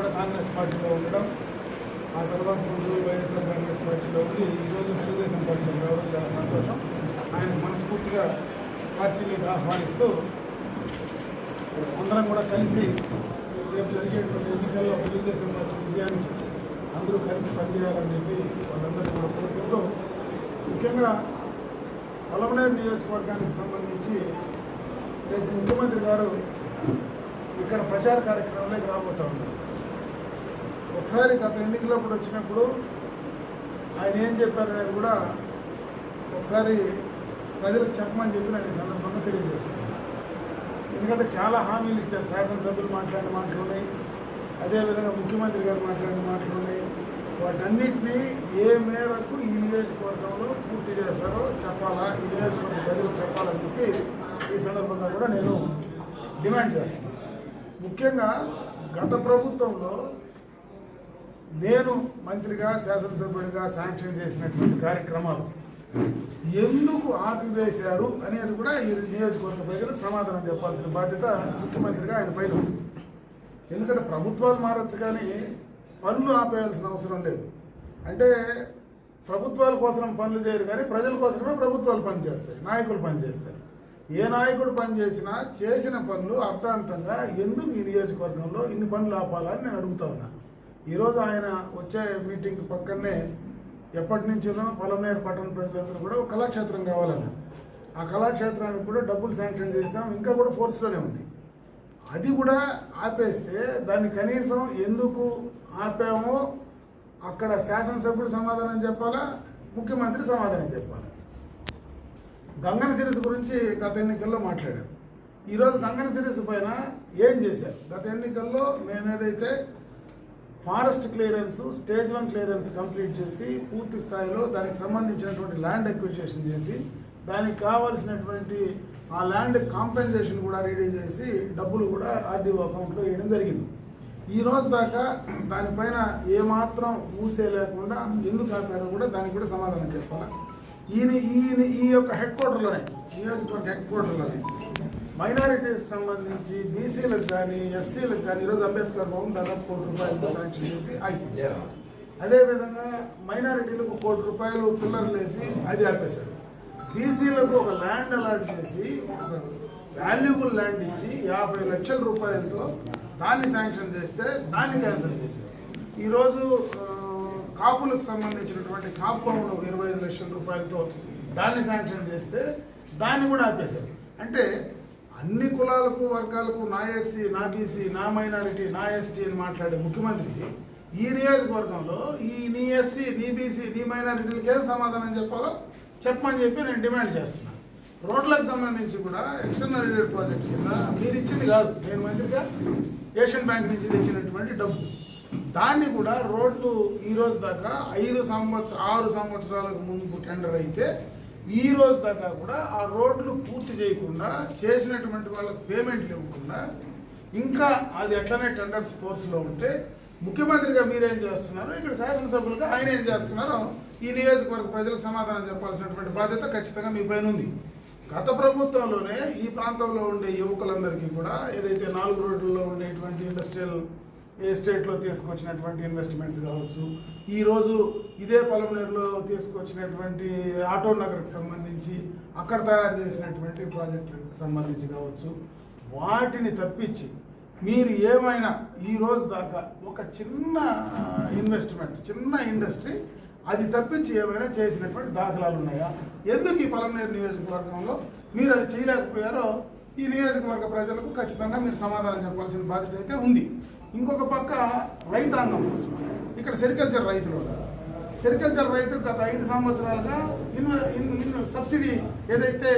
కూడా కాంగ్రెస్ పార్టీలో ఉండడం ఆ తర్వాత ముందు వైఎస్ఆర్ కాంగ్రెస్ పార్టీలో ఉండి ఈరోజు తెలుగుదేశం పార్టీలో రావడం చాలా సంతోషం. ఆయన మనస్ఫూర్తిగా పార్టీని ఆహ్వానిస్తూ అందరం కూడా కలిసి రేపు జరిగేటువంటి ఎన్నికల్లో తెలుగుదేశం పార్టీ విజయానికి అందరూ కలిసి పనిచేయాలని చెప్పి వాళ్ళందరూ కూడా కోరుకుంటూ ముఖ్యంగా పొలమనేరు నియోజకవర్గానికి సంబంధించి రేపు ముఖ్యమంత్రి గారు ఇక్కడ ప్రచార కార్యక్రమంలోకి రాబోతూ ఉన్నారు. ఒకసారి గత ఎన్నికలప్పుడు వచ్చినప్పుడు ఆయన ఏం చెప్పారనేది కూడా ఒకసారి ప్రజలకు చెప్పమని చెప్పి నేను ఈ సందర్భంగా తెలియజేసుకున్నాను ఎందుకంటే చాలా హామీలు ఇచ్చారు. శాసనసభ్యులు మాట్లాడిన మాటలు ఉన్నాయి. అదేవిధంగా ముఖ్యమంత్రి గారు మాట్లాడిన మాటలు ఉన్నాయి. వాటన్నింటినీ ఏ మేరకు ఈ నియోజకవర్గంలో పూర్తి చేశారో చెప్పాలా? ఈ నియోజకవర్గ ప్రజలకు చెప్పాలని చెప్పి ఈ సందర్భంగా కూడా నేను డిమాండ్ చేస్తున్నాను. ముఖ్యంగా గత ప్రభుత్వంలో నేను మంత్రిగా శాసనసభ్యుడిగా శాంక్షన్ చేసినటువంటి కార్యక్రమాలు ఎందుకు ఆపివేశారు అనేది కూడా ఈ నియోజకవర్గ ప్రజలకు సమాధానం చెప్పాల్సిన బాధ్యత ముఖ్యమంత్రిగా ఆయన పైన ఉంది. ఎందుకంటే ప్రభుత్వాలు మారచ్చు కానీ పనులు ఆపేయాల్సిన అవసరం లేదు. అంటే ప్రభుత్వాల కోసం పనులు చేయరు కానీ ప్రజల కోసమే ప్రభుత్వాలు పనిచేస్తాయి నాయకులు పనిచేస్తారు. ఏ నాయకుడు పనిచేసినా చేసిన పనులు అర్థాంతంగా ఎందుకు ఈ నియోజకవర్గంలో ఇన్ని పనులు ఆపాలని నేను అడుగుతా ఉన్నాను ఈరోజు ఆయన వచ్చే మీటింగ్ పక్కనే ఎప్పటి నుంచినో పొలంనేరు పట్టణ ప్రజలందరూ కూడా ఒక కళాక్షేత్రం కావాలన్నారు. ఆ కళాక్షేత్రానికి కూడా డబ్బులు శాంక్షన్ చేసాం ఇంకా కూడా ఫోర్స్లోనే ఉంది. అది కూడా ఆపేస్తే దాన్ని కనీసం ఎందుకు ఆపామో అక్కడ శాసనసభ్యుడు సమాధానం చెప్పాలా ముఖ్యమంత్రి సమాధానం చెప్పాలా? గంగన సిరీస్ గురించి గత ఎన్నికల్లో మాట్లాడారు ఈరోజు గంగన సిరీస్ పైన ఏం చేశారు? గత ఎన్నికల్లో మేమేదైతే forest clearance stage one clearance complete చేసి పూర్తి స్థాయిలో దానికి సంబంధించినటువంటి ల్యాండ్ ఎక్విజిషన్ చేసి దానికి కావాల్సినటువంటి ఆ ల్యాండ్ కాంపెన్సేషన్ కూడా రెడీ చేసి డబ్బులు కూడా ఆర్డీఓ అకౌంట్లో వేయడం జరిగింది. ఈ రోజు దాకా దానిపైన ఏమాత్రం ఊసే లేకుండా ఎందుకు ఆపారో కూడా దానికి కూడా సమాధానం చెప్పాలి? ఈయన ఈయన ఈ యొక్క హెడ్ క్వార్టర్లోనే నియోజకవర్గ హెడ్ క్వార్టర్లోనే మైనారిటీస్ సంబంధించి బీసీలకు కానీ ఎస్సీలకు కానీ ఈరోజు అంబేద్కర్ భవన్ దాదాపు కోటి రూపాయలతో శాంక్షన్ చేసి అయిపోయింది. అదేవిధంగా మైనారిటీలకు కోటి రూపాయలు పిల్లర్లు వేసి అది ఆపేశారు. బీసీలకు ఒక ల్యాండ్ అలాట్ చేసి ఒక వాల్యుబుల్ ల్యాండ్ ఇచ్చి యాభై లక్షల రూపాయలతో దాన్ని శాంక్షన్ చేస్తే దాన్ని క్యాన్సిల్ చేశారు. ఈరోజు కాపులకు సంబంధించినటువంటి కాపు భవనం ఇరవై ఐదు లక్షల రూపాయలతో దాన్ని శాంక్షన్ చేస్తే దాన్ని కూడా ఆపేశారు. అంటే అన్ని కులాలకు వర్గాలకు నా ఎస్సీ నా బీసీ నా మైనారిటీ నా ఎస్టీ అని మాట్లాడే ముఖ్యమంత్రి ఈ నియోజకవర్గంలో ఈ నీ ఎస్సీ నీ బీసీ నీ మైనారిటీలకు ఏం సమాధానం చెప్పాలో చెప్పమని చెప్పి నేను డిమాండ్ చేస్తున్నాను రోడ్లకు సంబంధించి కూడా ఎక్స్టర్నల్ రిలేటెడ్ ప్రాజెక్ట్ కింద మీరు ఇచ్చింది కాదు. నేను మంత్రిగా ఏషియన్ బ్యాంక్ నుంచి తెచ్చినటువంటి డబ్బు దాన్ని కూడా రోడ్లు ఈరోజు దాకా ఐదు సంవత్సర ఆరు సంవత్సరాలకు ముందు టెండర్ అయితే ఈ రోజు దాకా కూడా ఆ రోడ్లు పూర్తి చేయకుండా చేసినటువంటి వాళ్ళకు పేమెంట్లు ఇవ్వకుండా ఇంకా అది ఎట్లనే టెండర్స్ ఫోర్స్లో ఉంటే ముఖ్యమంత్రిగా మీరేం చేస్తున్నారో? ఇక్కడ శాసనసభ్యులుగా ఆయన ఏం చేస్తున్నారో ఈ నియోజకవర్గ ప్రజలకు సమాధానం చెప్పాల్సినటువంటి బాధ్యత ఖచ్చితంగా మీ పైన ఉంది. గత ప్రభుత్వంలోనే ఈ ప్రాంతంలో ఉండే యువకులందరికీ కూడా ఏదైతే నాలుగు రోడ్లలో ఉండేటువంటి ఇండస్ట్రియల్ ఎస్టేట్లో తీసుకొచ్చినటువంటి ఇన్వెస్ట్మెంట్స్ కావచ్చు. ఈరోజు ఇదే పొలంనేరులో తీసుకొచ్చినటువంటి ఆటో నగర్కి సంబంధించి అక్కడ తయారు చేసినటువంటి ప్రాజెక్టులకు సంబంధించి కావచ్చు. వాటిని తప్పించి మీరు ఏమైనా ఈరోజు దాకా ఒక చిన్న ఇన్వెస్ట్మెంట్ చిన్న ఇండస్ట్రీ అది తప్పించి ఏమైనా చేసినటువంటి దాఖలాలు ఉన్నాయా? ఎందుకు ఈ పొలంనేరు నియోజకవర్గంలో మీరు అది చేయలేకపోయారో ఈ నియోజకవర్గ ప్రజలకు ఖచ్చితంగా మీరు సమాధానం చెప్పాల్సిన బాధ్యత అయితే ఉంది. ఇంకొక పక్క రైతాంగం. ఇక్కడ సెరికల్చర్ రైతులు. ఉన్నారు సెరికల్చర్ రైతు గత ఐదు సంవత్సరాలుగా ఇన్ ఇన్ సబ్సిడీ ఏదైతే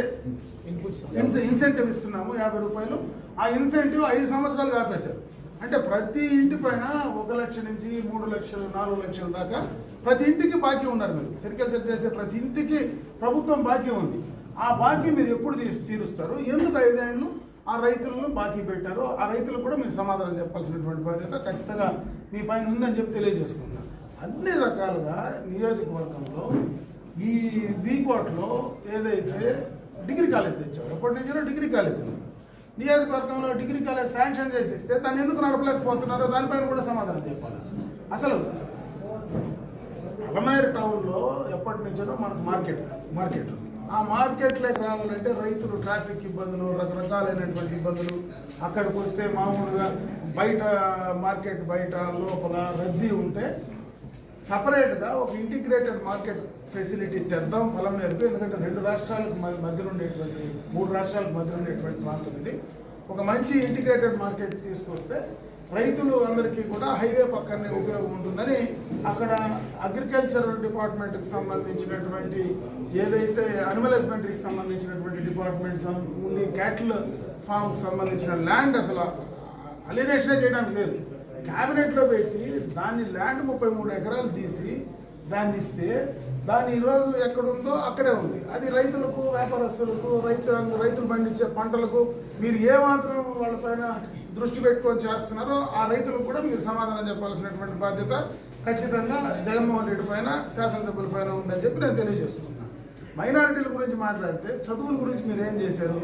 ఇన్సెంటివ్ ఇస్తున్నాము యాభై రూపాయలు ఆ ఇన్సెంటివ్ ఐదు సంవత్సరాలు ఆపేశారు. అంటే ప్రతి ఇంటి పైన ఒక లక్ష నుంచి మూడు లక్షలు నాలుగు లక్షల దాకా ప్రతి ఇంటికి బాకీ ఉన్నారు మీరు. సెరికల్చర్ చేసే ప్రతి ఇంటికి ప్రభుత్వం బాకీ ఉంది. ఆ బాకీ మీరు ఎప్పుడు తీరుస్తారు? ఎందుకు ఐదేళ్ళు? ఆ రైతులను బాకీ పెట్టారు. ఆ రైతులకు కూడా మీరు సమాధానం చెప్పాల్సినటువంటి బాధ్యత ఖచ్చితంగా మీ పైన ఉందని చెప్పి తెలియజేసుకుందాం అన్ని రకాలుగా నియోజకవర్గంలో ఈ వీకోట్లో ఏదైతే డిగ్రీ కాలేజ్ తెచ్చారు ఎప్పటి నుంచో డిగ్రీ కాలేజీలు. నియోజకవర్గంలో డిగ్రీ కాలేజ్ శాంక్షన్ చేసి ఇస్తే దాన్ని ఎందుకు నడపలేకపోతున్నారో దానిపైన కూడా సమాధానం చెప్పాలి. అసలు అలమేరు టౌన్లో ఎప్పటి నుంచో మనకు మార్కెట్ మార్కెట్. ఉంది ఆ మార్కెట్లోకి రావాలంటే రైతులు ట్రాఫిక్ ఇబ్బందులు రకరకాలైనటువంటి ఇబ్బందులు. అక్కడికి వస్తే మామూలుగా బయట మార్కెట్ బయట లోపల రద్దీ ఉంటే సపరేట్గా ఒక ఇంటిగ్రేటెడ్ మార్కెట్ ఫెసిలిటీ తెద్దాం పలమనేరుకు ఎందుకంటే రెండు రాష్ట్రాలకు మధ్యలో ఉండేటువంటి మూడు రాష్ట్రాలకు మధ్యలో ఉండేటువంటి ప్రాంతం ఇది. ఒక మంచి ఇంటిగ్రేటెడ్ మార్కెట్ తీసుకొస్తే రైతులు అందరికీ కూడా హైవే పక్కనే ఉపయోగం ఉంటుందని అక్కడ అగ్రికల్చర్ డిపార్ట్మెంట్కి సంబంధించినటువంటి ఏదైతే అనిమల్ హస్బెండరీకి సంబంధించినటువంటి డిపార్ట్మెంట్స్ ఉండి క్యాటిల్ ఫామ్కి సంబంధించిన ల్యాండ్ అసలు అలినేషనే చేయడానికి లేదు. క్యాబినెట్లో పెట్టి దాన్ని ల్యాండ్ ముప్పై మూడు ఎకరాలు తీసి దాన్ని ఇస్తే దాన్ని ఈరోజు ఎక్కడుందో అక్కడే ఉంది. అది రైతులకు వ్యాపారస్తులకు రైతు రైతులు పండించే పంటలకు మీరు ఏమాత్రం వాళ్ళపైన దృష్టి పెట్టుకొని చేస్తున్నారో ఆ రైతులకు కూడా మీరు సమాధానం చెప్పాల్సినటువంటి బాధ్యత ఖచ్చితంగా జగన్మోహన్ రెడ్డి పైన శాసనసభ్యుల పైన ఉందని చెప్పి నేను తెలియజేస్తున్నాను మైనారిటీల గురించి మాట్లాడితే చదువుల గురించి మీరు ఏం చేశారు?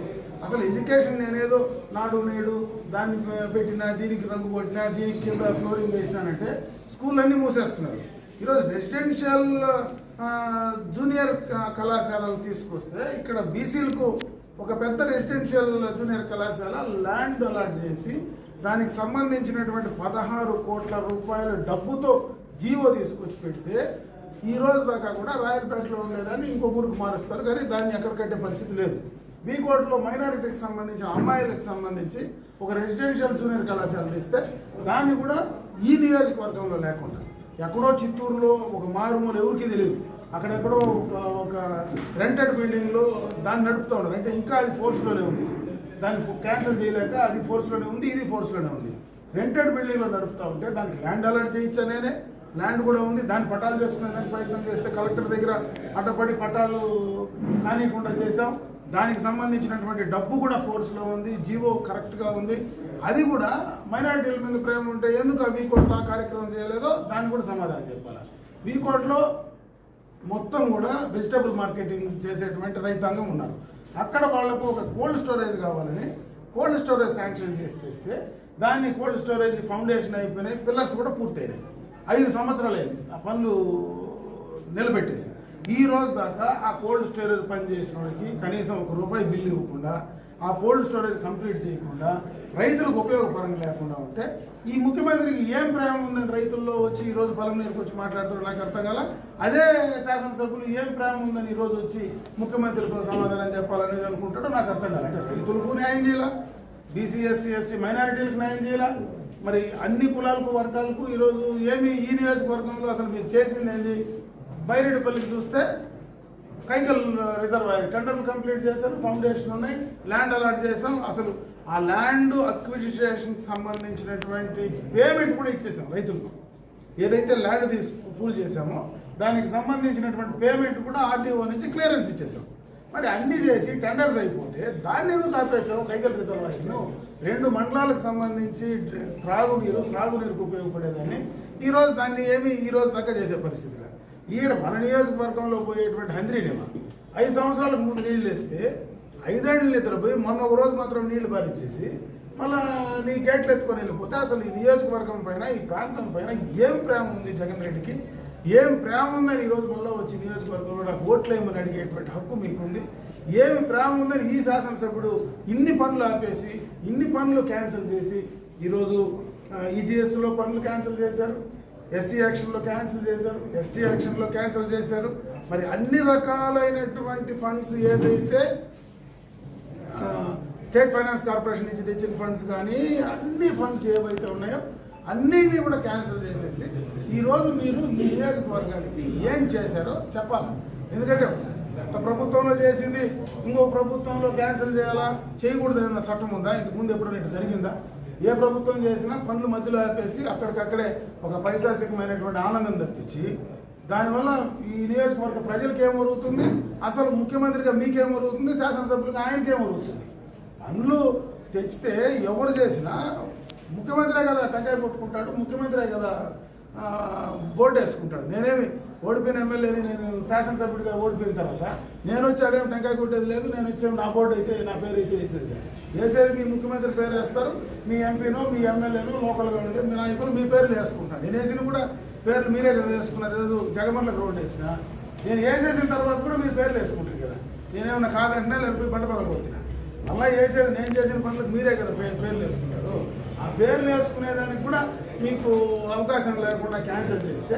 అసలు ఎడ్యుకేషన్ నేనేదో నాడు నేడు దాన్ని పెట్టినా దీనికి రంగు కొట్టినా దీనికి కింద ఫ్లోరింగ్ వేసినానంటే స్కూల్ అన్నీ మూసేస్తున్నారు. ఈరోజు రెసిడెన్షియల్ జూనియర్ కళాశాలలు తీసుకొస్తే ఇక్కడ బీసీలకు ఒక పెద్ద రెసిడెన్షియల్ జూనియర్ కళాశాల ల్యాండ్ అలాట్ చేసి దానికి సంబంధించినటువంటి పదహారు కోట్ల రూపాయల డబ్బుతో జీవో తీసుకొచ్చి పెడితే ఈ రోజు దాకా కూడా రాయలపేటలో ఉండేదాన్ని ఇంకో ఊరికి మారుస్తారు కానీ దాన్ని ఎక్కడ కట్టే పరిస్థితి లేదు. బీకోట్లో మైనారిటీకి సంబంధించిన అమ్మాయిలకు సంబంధించి ఒక రెసిడెన్షియల్ జూనియర్ కళాశాల తీస్తే దాన్ని కూడా ఈ నియోజకవర్గంలో లేకుండా. ఎక్కడో చిత్తూరులో ఒక మారుమూల ఎవరికి తెలియదు. అక్కడెక్కడో ఒక ఒక రెంటెడ్ బిల్డింగ్లో దాన్ని నడుపుతూ ఉన్నారు. అంటే ఇంకా అది ఫోర్స్లోనే ఉంది. దాన్ని క్యాన్సిల్ చేయలేక అది ఫోర్స్లోనే ఉంది ఇది ఫోర్స్లోనే ఉంది. రెంటెడ్ బిల్డింగ్లో నడుపుతూ ఉంటే దానికి ల్యాండ్ అలాట్ చేయించా నేనే? ల్యాండ్ కూడా ఉంది. దాన్ని పట్టాలు చేసుకునేదానికి ప్రయత్నం చేస్తే కలెక్టర్ దగ్గర అడ్డపడి పట్టాలు కానీయకుండా చేసాం దానికి సంబంధించినటువంటి డబ్బు కూడా ఫోర్స్లో ఉంది. జీవో కరెక్ట్గా ఉంది. అది కూడా మైనారిటీల మీద ప్రేమ ఉంటే ఎందుకు ఆ వీకోట్లో ఆ కార్యక్రమం చేయలేదో దాన్ని కూడా సమాధానం చెప్పాలి. వీకోట్లో మొత్తం కూడా వెజిటబుల్ మార్కెటింగ్ చేసేటువంటి రైతాంగం ఉన్నారు. అక్కడ వాళ్ళకు ఒక కోల్డ్ స్టోరేజ్ కావాలని కోల్డ్ స్టోరేజ్ శాంక్షన్ చేసి తెస్తే దాన్ని కోల్డ్ స్టోరేజ్ ఫౌండేషన్ అయిపోయినాయి. పిల్లర్స్ కూడా పూర్తయినాయి. ఐదు సంవత్సరాలు అయింది. ఆ పనులు నిలబెట్టేసి ఈ రోజు దాకా ఆ కోల్డ్ స్టోరేజ్ పనిచేసిన వాడికి కనీసం ఒక రూపాయి బిల్లు ఇవ్వకుండా ఆ కోల్డ్ స్టోరేజ్ కంప్లీట్ చేయకుండా రైతులకు ఉపయోగపరంగా లేకుండా ఉంటే ఈ ముఖ్యమంత్రికి ఏం ప్రేమ ఉందని రైతుల్లో వచ్చి ఈరోజు రోజు నీరుకు వచ్చి మాట్లాడుతారు నాకు అర్థం కాల. అదే శాసనసభ్యులు ఏం ప్రేమ ఉందని ఈరోజు వచ్చి ముఖ్యమంత్రితో సమాధానం చెప్పాలనేది అనుకుంటాడో నాకు అర్థం కాల. అంటే రైతులకు న్యాయం చేయాల? బీసీ ఎస్సీ ఎస్టీ మైనారిటీలకు న్యాయం చేయాల? మరి అన్ని కులాలకు వర్గాలకు ఈరోజు ఏమి ఈ నియోజకవర్గంలో అసలు మీరు చేసింది ఏంది? బైరెడ్డిపల్లికి చూస్తే కైకల్ రిజర్వాయర్ టెండర్లు కంప్లీట్ చేశారు ఫౌండేషన్ ఉన్నాయి ల్యాండ్ అలాట్ చేసాం అసలు ఆ ల్యాండ్ అక్విజిషన్కి సంబంధించినటువంటి పేమెంట్ కూడా ఇచ్చేసాం రైతులకు. ఏదైతే ల్యాండ్ తీసు పూల్ చేసామో దానికి సంబంధించినటువంటి పేమెంట్ కూడా ఆర్డీఓ నుంచి క్లియరెన్స్ ఇచ్చేసాం. మరి అన్ని చేసి టెండర్స్ అయిపోతే దాన్ని ఎందుకు ఆపేసావు కైకల్ రిజర్వాయర్ను? రెండు మండలాలకు సంబంధించి త్రాగునీరు సాగునీరుకు ఉపయోగపడేదాన్ని. ఈరోజు దాన్ని ఏమి ఈ రోజు దాకా చేసే పరిస్థితిగా ఈడ మన నియోజకవర్గంలో పోయేటువంటి హంద్రీనిమ ఐదు సంవత్సరాలకు ముందు నీళ్ళు వేస్తే ఐదేళ్ళు నిద్రపోయి మొన్న ఒక రోజు మాత్రం నీళ్ళు బారిచ్చేసి మళ్ళా నీ గేట్లు ఎత్తుకొని వెళ్ళిపోతే అసలు ఈ నియోజకవర్గం పైన ఈ ప్రాంతం పైన ఏం ప్రేమ ఉంది జగన్ రెడ్డికి? ఏం ప్రేమ ఉందని ఈరోజు మళ్ళీ వచ్చి నియోజకవర్గంలో నాకు ఓట్లేమని అడిగేటువంటి హక్కు మీకుంది. ఏమి ప్రేమ ఉందని ఈ శాసనసభ్యుడు ఇన్ని పనులు ఆపేసి ఇన్ని పనులు క్యాన్సిల్ చేసి ఈరోజు ఈజీఎస్లో పనులు క్యాన్సిల్ చేశారు ఎస్సీ యాక్షన్లో క్యాన్సిల్ చేశారు ఎస్టీ యాక్షన్లో క్యాన్సిల్ చేశారు. మరి అన్ని రకాలైనటువంటి ఫండ్స్ ఏదైతే స్టేట్ ఫైనాన్స్ కార్పొరేషన్ నుంచి తెచ్చిన ఫండ్స్ కానీ అన్ని ఫండ్స్ ఏవైతే ఉన్నాయో అన్నింటినీ కూడా క్యాన్సిల్ చేసేసి ఈరోజు మీరు ఈ నియోజకవర్గానికి ఏం చేశారో చెప్పాలి. ఎందుకంటే గత ప్రభుత్వంలో చేసింది? ఇంకో ప్రభుత్వంలో క్యాన్సిల్ చేయాలా? చేయకూడదు అన్న చట్టం ఉందా? ఇంతకుముందు ఎప్పుడైనా ఇటు జరిగిందా? ఏ ప్రభుత్వం చేసినా పనులు మధ్యలో ఆపేసి అక్కడికక్కడే ఒక పైశాసికమైనటువంటి ఆనందం తప్పించి దానివల్ల ఈ నియోజకవర్గ ప్రజలకు ఏమరుగుతుంది? అసలు ముఖ్యమంత్రిగా మీకేమరుగుతుంది? శాసనసభ్యులుగా ఆయనకేం పనులు తెచ్చితే ఎవరు చేసినా ముఖ్యమంత్రే కదా టెంకాయ కొట్టుకుంటాడు ముఖ్యమంత్రే కదా బోర్డు వేసుకుంటాడు. నేనేమి ఓడిపోయిన ఎమ్మెల్యేని నేను శాసనసభ్యుడిగా ఓడిపోయిన తర్వాత నేను వచ్చాడేమో టెంకాయ కొట్టేది లేదు నేను వచ్చాము నా బోర్డు అయితే నా పేరు అయితే వేసేది వేసేది మీ ముఖ్యమంత్రి పేరు వేస్తారు మీ ఎంపీనో మీ ఎమ్మెల్యేనో లోకల్గా ఉండే మీ నాయకులు మీ పేర్లు వేసుకుంటాను నేను వేసిన కూడా పేర్లు మీరే కదా వేసుకున్నారు. ఈరోజు జగమర్లకు రోడ్డు వేసిన. నేను వేసేసిన తర్వాత కూడా మీరు పేర్లు వేసుకుంటారు కదా. నేనేమన్నా కాదంటున్నా లేదా పోయి బండ కొట్టినా? అలా వేసేది నేను చేసిన పనులకు మీరే కదా పేర్లు వేసుకుంటారు. ఆ పేర్లు వేసుకునేదానికి కూడా మీకు అవకాశం లేకుండా క్యాన్సిల్ చేస్తే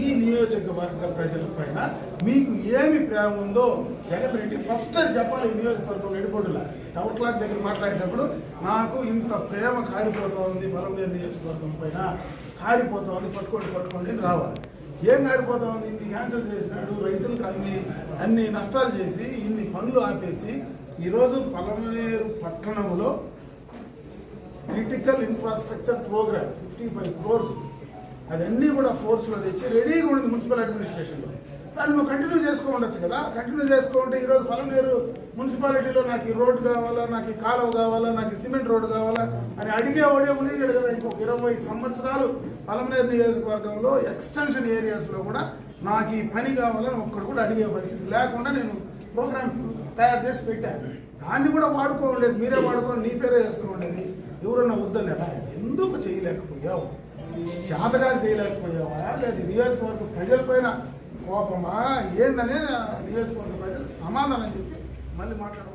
ఈ నియోజకవర్గ ప్రజల పైన మీకు ఏమి ప్రేమ ఉందో జగన్ రెడ్డి ఫస్ట్ చెప్పాలి ఈ నియోజకవర్గం ఎడిపోటులా. టవర్ క్లాక్ దగ్గర మాట్లాడేటప్పుడు నాకు ఇంత ప్రేమ కారిపోతా ఉంది బలంలేని నియోజకవర్గం పైన. కారిపోతా ఉంది పట్టుకోండి పట్టుకోండి రావాలి. ఏం కారిపోతా ఉంది? ఇన్ని క్యాన్సిల్ చేసినాడు రైతులకు అన్ని అన్ని నష్టాలు చేసి ఇన్ని పనులు ఆపేసి ఈరోజు పలమనేరు పట్టణంలో critical infrastructure programme fifty five crores అదన్నీ కూడా ఫోర్స్లో తెచ్చి రెడీగా ఉండింది మున్సిపల్ అడ్మినిస్ట్రేషన్లో దాన్ని నువ్వు కంటిన్యూ చేసుకో ఉండొచ్చు కదా. కంటిన్యూ చేసుకుంటే ఈరోజు పలమనేరు మున్సిపాలిటీలో నాకు ఈ రోడ్డు కావాలా నాకు ఈ కాలువ కావాలా నాకు ఈ సిమెంట్ రోడ్డు కావాలా అని అడిగే వాడే ఉండేది కదా. ఇంకొక ఇరవై సంవత్సరాలు పలమనేరు నియోజకవర్గంలో ఎక్స్టెన్షన్ ఏరియాస్లో కూడా నాకు ఈ పని కావాలని ఒక్కడు కూడా అడిగే పరిస్థితి లేకుండా నేను ప్రోగ్రామ్ తయారు చేసి పెట్టాను దాన్ని కూడా వాడుకోలేదు మీరే వాడుకొని నీ పేరే వేసుకోండి ఎవరన్నా వద్దలేదా ఎందుకు చేయలేకపోయావు? చేతగా చేయలేకపోయావా? లేదు నియోజకవర్గ ప్రజలపైన కోపమా? ఏందనే నియోజకవర్గ ప్రజలు సమాధానం చెప్పి మళ్ళీ మాట్లాడాలి